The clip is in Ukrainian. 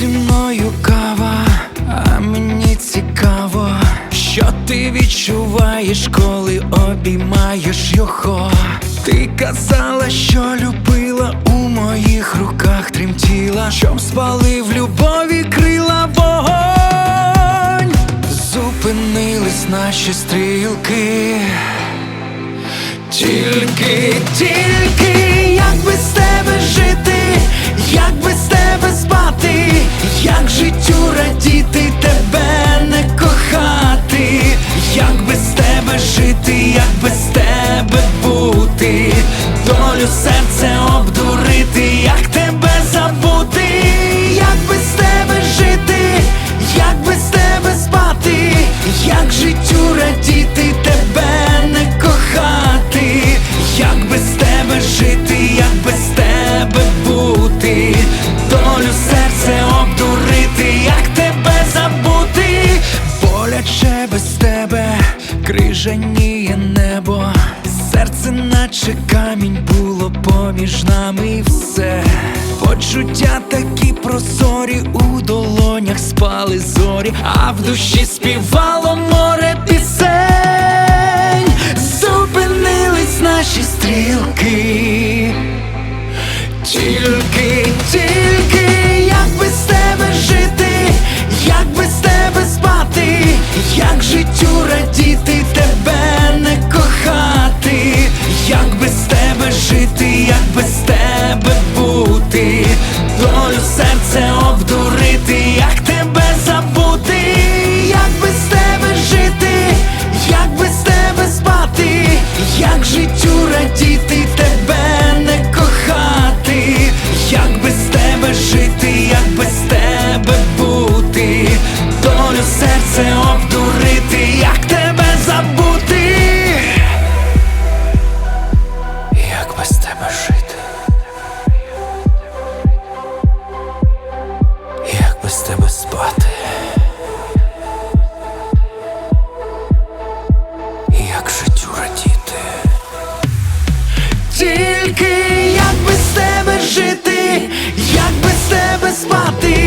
тобою кава, а мені цікаво, що ти відчуваєш, коли обіймаєш його. Ти казала, що любила у моїх руках тремтіла, щоб спалив любові крила вогонь. Зупинились наші стрілки. Тільки, тільки, як без тебе жити, як жити, як без тебе бути, долю серце обдурити, як тебе забути, як без тебе жити, як без тебе спати, як життю радіти, тебе не кохати, як без тебе жити, крижаніє небо, серце, наче камінь було поміж нами все. Почуття такі прозорі у долонях спали зорі, а в душі співало море як життю радіти, тебе не кохати, як без тебе жити, як без тебе бути, долю серце обдурити, як тебе забути, як без тебе жити, як без тебе спати. Без тебе